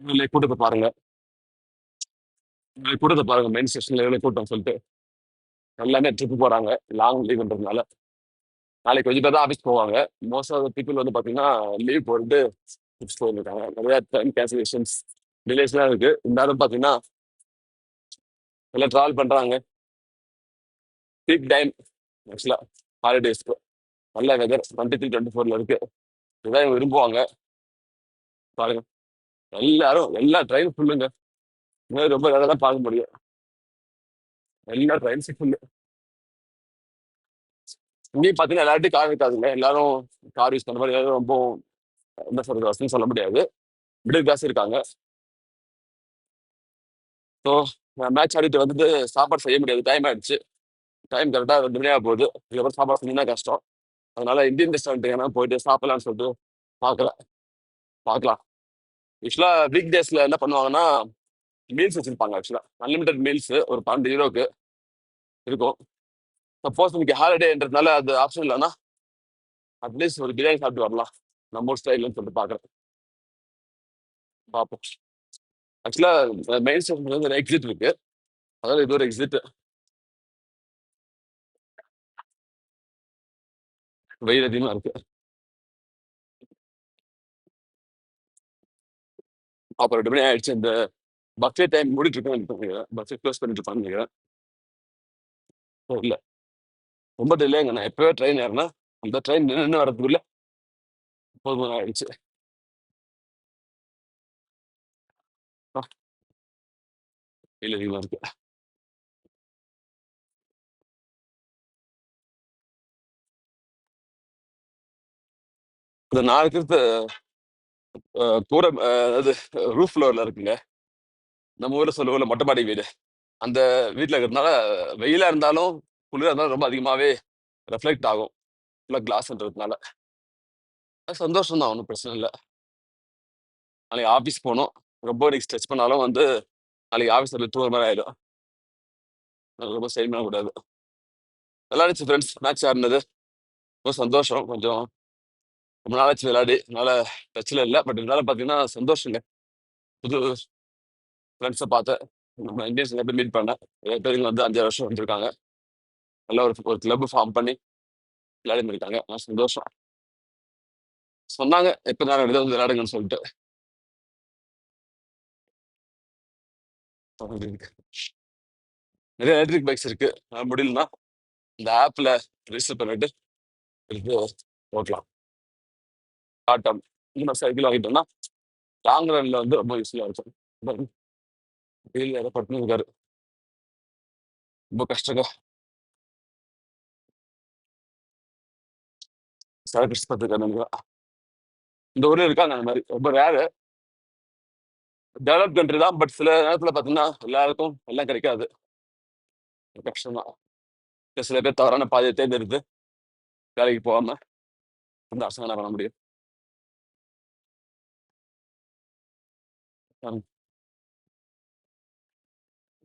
இல்லை கூட்டத்தை பாருங்க. இல்லை கூட்டத்தை பாருங்க. மெயின் ஸ்டேஷன்ல எவ்வளோ கூட்டம் சொல்லிட்டு. எல்லாமே ட்ரிப்பு போறாங்க. லாங் லீவ்ன்றதுனால நாளைக்கு கொஞ்சம் பேர் தான் ஆஃபீஸ் போவாங்க. மோஸ்ட் ஆஃப் பீப்புள் வந்து பார்த்தீங்கன்னா லீவ் போட்டு ட்ரிப்ஸ் போயிருக்காங்க நிறைய டைம் கேன்சலேஷன்ஸ் டிலேஸ்லாம் இருக்கு. இருந்தாலும் பார்த்தீங்கன்னா எல்லாம் ட்ராவல் பண்றாங்க. பீக் டைம் ஆக்சுவலாக ஹாலிடேஸ்க்கு நல்ல வெதர் டுவெண்ட்டி த்ரீ டுவெண்ட்டி ஃபோர்ல இருக்கு. இதான் இவங்க விரும்புவாங்க. பாருங்க. எல்லாரும் எல்லா ட்ரெயின் ஃபுல்லுங்க ரொம்ப இதெல்லாம் பார்க்க முடியும். எல்லா ட்ரெயின்ஸும் ஃபுல்லு இங்கேயும் பார்த்தீங்கன்னா எல்லார்ட்டையும் கார் இருக்காதுங்க எல்லாரும் கார் யூஸ் பண்ண மாதிரி எல்லாரும் ரொம்ப என்ன சொல்றது வசதின்னு சொல்ல முடியாது. மிடில் கிளாஸ் இருக்காங்க. ஸோ மேட்ச் ஆடிட்டு வந்துட்டு சாப்பாடு செய்ய முடியாது. டைம் ஆயிடுச்சு. டைம் கரெக்டாக ரெண்டு மணி ஆக போகுது. இதுக்கப்புறம் சாப்பாடு செஞ்சா கஷ்டம். அதனால இந்தியன் ரெஸ்டாரண்ட் எங்கன்னா போயிட்டு சாப்பிடலாம்னு சொல்லிட்டு பார்க்கல. பார்க்கலாம். யூஸ்வலாக வீக் டேஸில் என்ன பண்ணுவாங்கன்னா மீல்ஸ் வச்சுருப்பாங்க ஆக்சுவலாக அன்லிமிட்டட் மீல்ஸ் ஒரு பன்னெண்டு யூரோக்கு இருக்கும். சப்போஸ் நமக்கு ஹாலிடேன்றதுனால அது ஆப்ஷன் இல்லைன்னா அட்லீஸ்ட் ஒரு பிரியாணி சாப்பிட்டு வரலாம். நம்ம ஊர் ஸ்டைல்னு சொல்லிட்டு பார்க்குறேன் பார்ப்போம் ஆக்சுவலாக மெயின் ஸ்டேஷன் வந்து ஒரு எக்ஸிட் இருக்கு. அதாவது இது ஒரு எக்ஸிட் வெயில் அதிகமாக இருக்கு. அப்புறம் ரெண்டு மணி ஆயிடுச்சு. இந்த பஸ்ஸே டைம் முடிட்டு இருக்கேன் பஃபே பஸ்ஸே க்ளோஸ் பண்ணிட்டு இருப்பான்னு ஓ, இல்லை. ரொம்ப டிலேங்க நான் எப்பவே ட்ரெயின் ஏறினா அந்த ட்ரெயின் நின்று வரதுக்குள்ள போதும் ஆயிடுச்சு. ஆ, இல்லை அதிகமாக இருக்கு. இந்த நாலு இருக்கிறது அஹ், கூரை அஹ், அதாவது ரூஃப் ஃப்ளோர்ல இருக்குங்க. நம்ம ஊர்ல சொல்லுவோம்ல மொட்டை மாடி வீடு. அந்த வீட்டில் இருக்கிறதுனால வெயிலா இருந்தாலும் குளிரா இருந்தாலும் ரொம்ப அதிகமாவே ரெஃப்ளெக்ட் ஆகும். ஃபுல்லாக கிளாஸ்ன்றதுனால அது சந்தோஷம் தான் ஒன்றும் பிரச்சனை இல்லை. நாளைக்கு ஆஃபீஸ் போகணும். ரொம்ப இன்னைக்கு ஸ்ட்ரெச் பண்ணாலும் வந்து நாளைக்கு ஆஃபீஸில் தூங்குற மாதிரி ஆயிடும். அது ரொம்ப ஸ்ட்ரெயின் பண்ணக்கூடாது நல்லா இருந்துச்சு ஃப்ரெண்ட்ஸ் மேட்ச் ஆடினது. ரொம்ப சந்தோஷம். கொஞ்சம் ரொம்ப நாளாச்சு விளையாடி. அதனால டச்சில் இல்லை. பட் இருந்தாலும் பார்த்தீங்கன்னா சந்தோஷங்க. புது ஃப்ரெண்ட்ஸை பார்த்தேன் நம்ம இந்தியன்ஸ் நிறைய பேர் மீட் பண்ணேன். நிறைய பேர் வந்து அஞ்சாறு வருஷம் வந்திருக்காங்க நல்ல ஒரு ஒரு கிளப் ஃபார்ம் பண்ணி விளையாடி இருக்காங்க நான் சந்தோஷம். சொன்னாங்க. எப்போ நேரம் எடுத்து வந்து விளையாடுங்கன்னு சொல்லிட்டு. நிறைய எலக்ட்ரிக் பைக்ஸ் இருக்கு. அது முடியலன்னா இந்த ஆப்ல ரிஜிஸ்டர் பண்ணிட்டு எடுத்து ஓட்டலாம். ஆட்டம். இந்த சைக்கிள் வாங்கிட்டோம்னா லாங் ரன்ல வந்து ரொம்ப யூஸ்ஃபுல்லா இருக்கும். வெயில் வேற பட்டுன்னு இருக்காரு. ரொம்ப கஷ்டங்க. சரக்கு பார்த்துருக்காங்க இந்த ஊர்ல இருக்காங்க அந்த மாதிரி. ரொம்ப ரேரு டெவலப் கண்ட்ரி தான் பட் சில நேரத்துல பாத்தீங்கன்னா எல்லாருக்கும் எல்லாம் கிடைக்காது. கஷ்டம் தான் சில பேர் தவறான பாதையை தேர்ந்தெடுத்து வேலைக்கு போகாம அந்த அரசாங்கம் என்ன பண்ண முடியும்?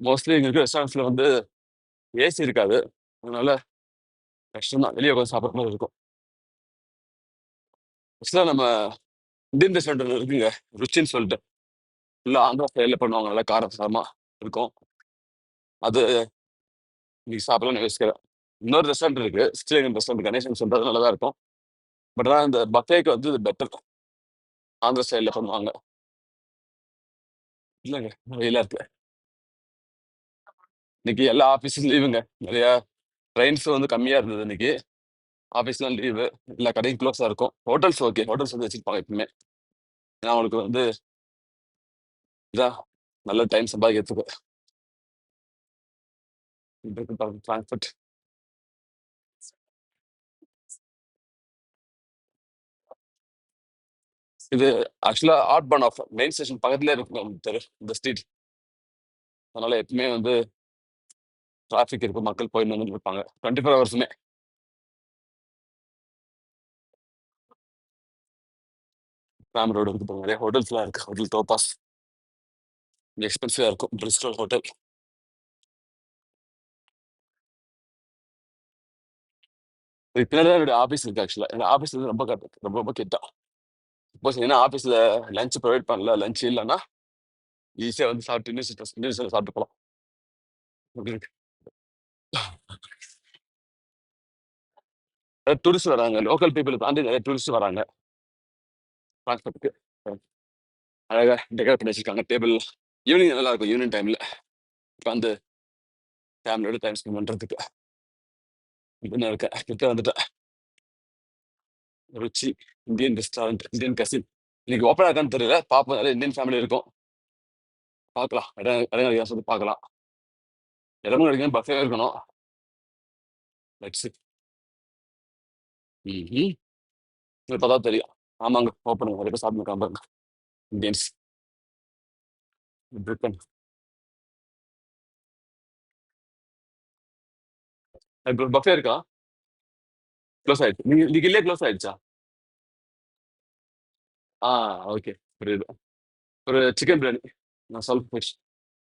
மோஸ்ட்லி எங்களுக்கு இருக்க ரெஸ்டாரண்ட்ஸ்ல வந்து ஏசி இருக்காது அதனால கஷ்டம் தான் வெளியே உட்காந்து சாப்பிட்ற மாதிரி இருக்கும் ஆக்சுவலாக நம்ம இந்தியன் ரெஸ்டாரண்ட் இருக்குங்க. ருச்சின்னு சொல்லிட்டு. ஃபுல்லாக ஆந்திரா ஸ்டைலில் பண்ணுவாங்க. நல்லா காரசாரமா இருக்கும். அது நீ சாப்பிடலாம் யோசிக்கிறேன் இன்னொரு ரெஸ்டாரண்ட் இருக்கு. ஸ்ரீலங்கன் ரெஸ்டாரண்ட் கணேசன் சொல்கிறது நல்லா தான் இருக்கும். பட் ஆனால் இந்த பஃபேக்கு வந்து இது பெட்டர் ஆந்திரா ஸ்டைலில் பண்ணுவாங்க. இல்லைங்க வெயிலா இருக்கு. இன்னைக்கு எல்லா ஆஃபீஸும் லீவுங்க நிறைய ட்ரெயின்ஸ் வந்து கம்மியாக இருந்தது இன்னைக்கு. ஆஃபீஸ்லாம் லீவு எல்லா கடையும் க்ளோஸாக இருக்கும். ஹோட்டல்ஸ் ஓகே ஹோட்டல்ஸ் வந்து வச்சிருப்பாங்க எப்பவுமே. ஏன்னா அவங்களுக்கு வந்து இதான் நல்ல டைம் சம்பாதிக்கிறதுக்கு. டிரான்ஸ்போர்ட் இது ஆக்சுவலா ஆட் பன் ஆஃப் மெயின் ஸ்டேஷன் பக்கத்துலேயே இருக்கும் தெரு இந்த ஸ்ட்ரீட் அதனால எப்பவுமே வந்து டிராஃபிக் இருக்கும் மக்கள் போயிட்டு வந்து இருப்பாங்க. டுவெண்ட்டி ஃபோர் ஹவர்ஸுமே ராம் ரோடு இருக்கு போங்க நிறைய ஹோட்டல்ஸ்லாம் இருக்கு. ஹோட்டல் டோபாஸ் எக்ஸ்பென்சிவாக இருக்கும். பிரிஸ்டல் ஹோட்டல் இது பின்னாடி தான் என்னுடைய ஆஃபீஸ் இருக்கு ஆக்சுவலாக என்னோட ஆஃபீஸ் வந்து ரொம்ப கட்ட ரொம்ப ரொம்ப கெட்டா. சப்போஸ் என்ன ஆஃபீஸில் லஞ்ச் ப்ரொவைட் பண்ணல லஞ்ச் இல்லைன்னா ஈஸியாக வந்து சாப்பிட்டு யூனிவர்சிட்டி ஃபர்ஸ்ட் சாப்பிட்டு போகலாம் டூரிஸ்ட் வராங்க. லோக்கல் பீப்புள் தாண்டி நிறைய டூரிஸ்ட் வராங்க. பாக்கறதுக்கு. அழகாக டெக்கரேட் பண்ணி வச்சுருக்காங்க டேபிள். ஈவினிங் நல்லா இருக்கும் ஈவினிங் டைமில் இப்போ அந்த ஃபேமிலியோட டைம் ஸ்பெண்ட் பண்ணுறதுக்கு இப்படின்னு இருக்கேன். கிட்ட வந்துட்டேன். Ruchi Indian restaurant, Indian cuisine. இன்னைக்கு ஓப்பனாக இருக்கான்னு தெரியல. பாப்போம். நிறைய இந்தியன் ஃபேமிலி இருக்கும். பாக்கலாம். இடம் இடம் கிடைக்குதான்னு சொல்லி பாக்கலாம். இடமும் கிடைக்கணும், பஸ்ஸே இருக்கணும். லெட்ஸ் ம் ம்ஹ்ம். இப்ப தான் தெரியும். ஆமாங்க. ஓப்பன் நிறைய பேர் சாப்பிட்டு இருக்காங்க பாருங்க. இந்தியன்ஸ். பிரிட்டன். இப்ப பஃபே இருக்கா? க்ளோஸ் ஆயிடுச்சு. நீங்க இன்னைக்கு இல்லையே க்ளோஸ் ஆயிடுச்சா? ஆ ஓகே. புரியுது. ஒரு சிக்கன் பிரியாணி. நான் சொல்ல போயிடுச்சு.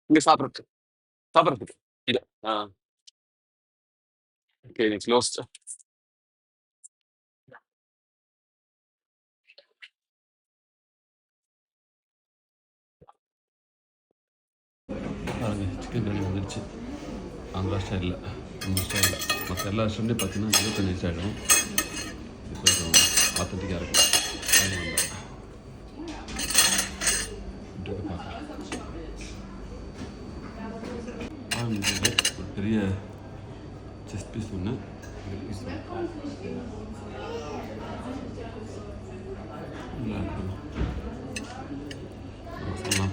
இங்க சாப்பிடுறதுக்கு. சாப்பிடுறதுக்கு. இல்ல. ஆ. ஓகே. இன்னைக்கு க்ளோஸ்ட். பாருங்க. சிக்கன் பிரியாணி வந்துருச்சு. ஆந்திரா ஸ்டைல்ல. நம்ம ஸ்டைல்ல. மத்த எல்லா ரெஸ்டாரண்ட்லயும் பார்த்தீங்கன்னா 25 வயசு ஆயிடும். இது கொஞ்சம் ஆத்தென்டிக்கா இருக்கும். டைம் வந்தா. எப்படி இருக்கு பார்க்கலாம். ஆரம்பிச்சது ஒரு பெரிய செஸ் பீஸ். லெக் பீஸ்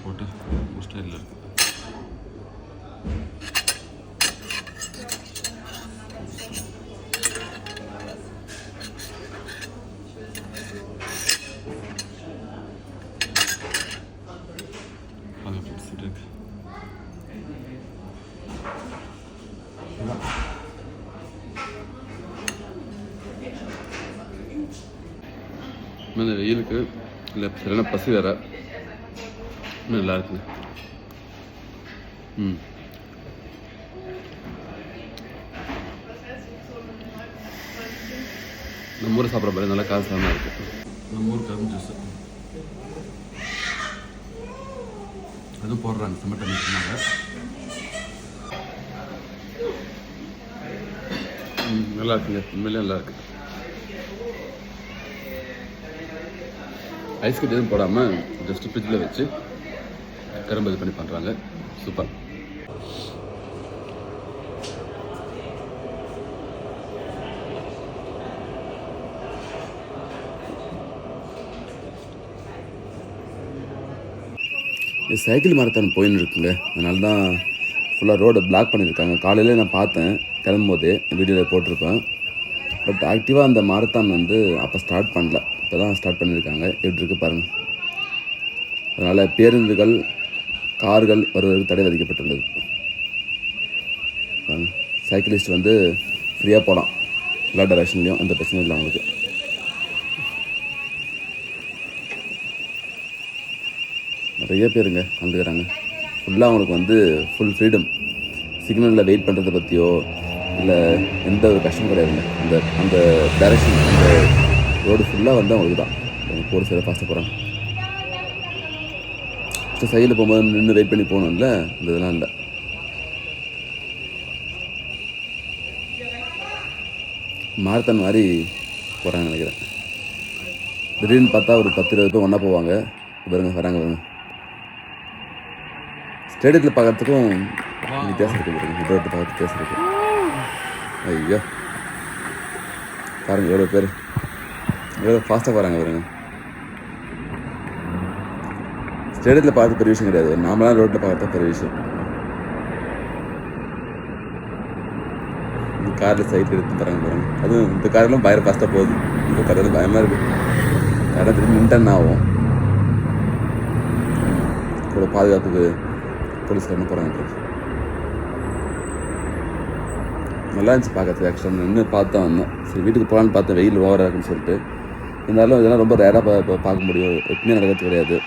போட்டு ஸ்டைல்ல இருக்கு. வாங்க ஃப்ரெண்ட்ஸ் எப்படி இருக்கு. இந்த வெயிலுக்கு இல்லை சரியான பசி வேற. நல்லா இருக்குங்க ம். நம்ம ஊர் சாப்பிட்ற மாதிரி நல்லா காசாக இருக்கு. நம்ம ஊர் கரும்பு ஜூஸ் அதுவும் போடுறாங்க டொமேட்டோ மிக்ஸ் பண்ணாங்க நல்லா இருக்குங்க. உண்மையிலே நல்லா இருக்கு. ஐஸ் கட்டி எதுவும் போடாமல் ஜஸ்ட் ஃப்ரிட்ஜில் வச்சு கரும்பு இது பண்ணி பண்ணுறாங்க சூப்பர் சைக்கிள் மாரத்தான் போயின்னு இருக்குங்க. அதனால தான் ஃபுல்லாக ரோடை பிளாக் பண்ணியிருக்காங்க. காலையில் நான் பார்த்தேன். கிளம்பும்போது வீடியோவில் போட்டிருப்பேன். பட் ஆக்டிவாக அந்த மாரத்தான் வந்து அப்போ ஸ்டார்ட் பண்ணல. இப்போ தான் ஸ்டார்ட் பண்ணியிருக்காங்க. எப்படி இருக்கு பாருங்கள் அதனால் பேருந்துகள் கார்கள் வருவதற்கு தடை விதிக்கப்பட்டுள்ளது. சைக்கிளிஸ்ட் வந்து ஃப்ரீயாக போகலாம் எல்லா டைரக்ஷன்லேயும் எந்த பிரச்சனையும் இல்லை அவங்களுக்கு. நிறைய பேருங்க வந்துக்கிறாங்க ஃபுல்லாக அவங்களுக்கு வந்து ஃபுல் ஃப்ரீடம் சிக்னலில் வெயிட் பண்ணுறதை பற்றியோ இல்லை எந்த ஒரு கஷ்டமும் கிடையாதுங்க. அந்த அந்த டைரக்ஷன் அந்த ரோடு ஃபுல்லாக வந்து அவங்களுக்கு தான். அவங்க போகிற சைடில் ஃபாஸ்ட்டாக போகிறாங்க ஃபஸ்ட்டு சைடில் போகும்போது நின்று வெயிட் பண்ணி போகணும்ல? இந்த இதெல்லாம் இல்லை. மாரத்தான் மாதிரி போகிறாங்க நினைக்கிறேன். திடீர்னு பார்த்தா ஒரு பத்து இருபது பேர் ஒன்றா போவாங்க. பாருங்க வராங்க வருங்க. ஸ்டேடியத்தில் பார்க்கறதுக்கும் வித்தியாசம் இருக்குது பாருங்க. பார்க்க வித்தியாசம் இருக்குது ஐயோ. பாருங்க எவ்வளோ பேர். எவ்வளோ ஃபாஸ்ட்டாக போகிறாங்க பாருங்க. ஸ்டேடியத்தில் பார்த்து பெரிய விஷயம் கிடையாது. நாமளாம் ரோட்டில் பார்த்தா பெரிய விஷயம். இந்த காரில் சைட் எடுத்து தராங்க பாருங்க. அதுவும் இந்த காரெல்லாம் பயங்கர ஃபாஸ்ட்டாக போகுது. இந்த காரில் பயமாக இருக்குது கடை திரும்பி நின்றுன்னு ஆகும்? கூட பாதுகாப்புக்கு போலீஸ்காரங்க போகிறாங்க நல்லா இருந்துச்சு பார்க்கறதுக்கு ஆக்சுவலாக நின்று பார்த்து தான் வந்தேன். சரி வீட்டுக்கு போகலான்னு பார்த்தேன். வெயில் ஓவராக இருக்குன்னு சொல்லிட்டு. இருந்தாலும் இதெல்லாம் ரொம்ப ரேராக பா பார்க்க முடியும். எப்பவுமே நடக்கிறது கிடையாது.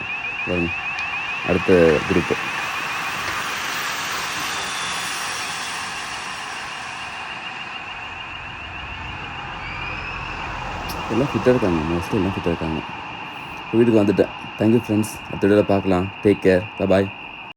அடுத்த குரூப்பு எல்லாம் ஃபிட்டாக இருக்காங்க. மோஸ்ட்லி எல்லாம் ஃபிட்டாக இருக்காங்க. வீட்டுக்கு வந்துட்டேன். தேங்க்யூ ஃப்ரெண்ட்ஸ் அடுத்த வீடியோவில் பார்க்கலாம். Take care bye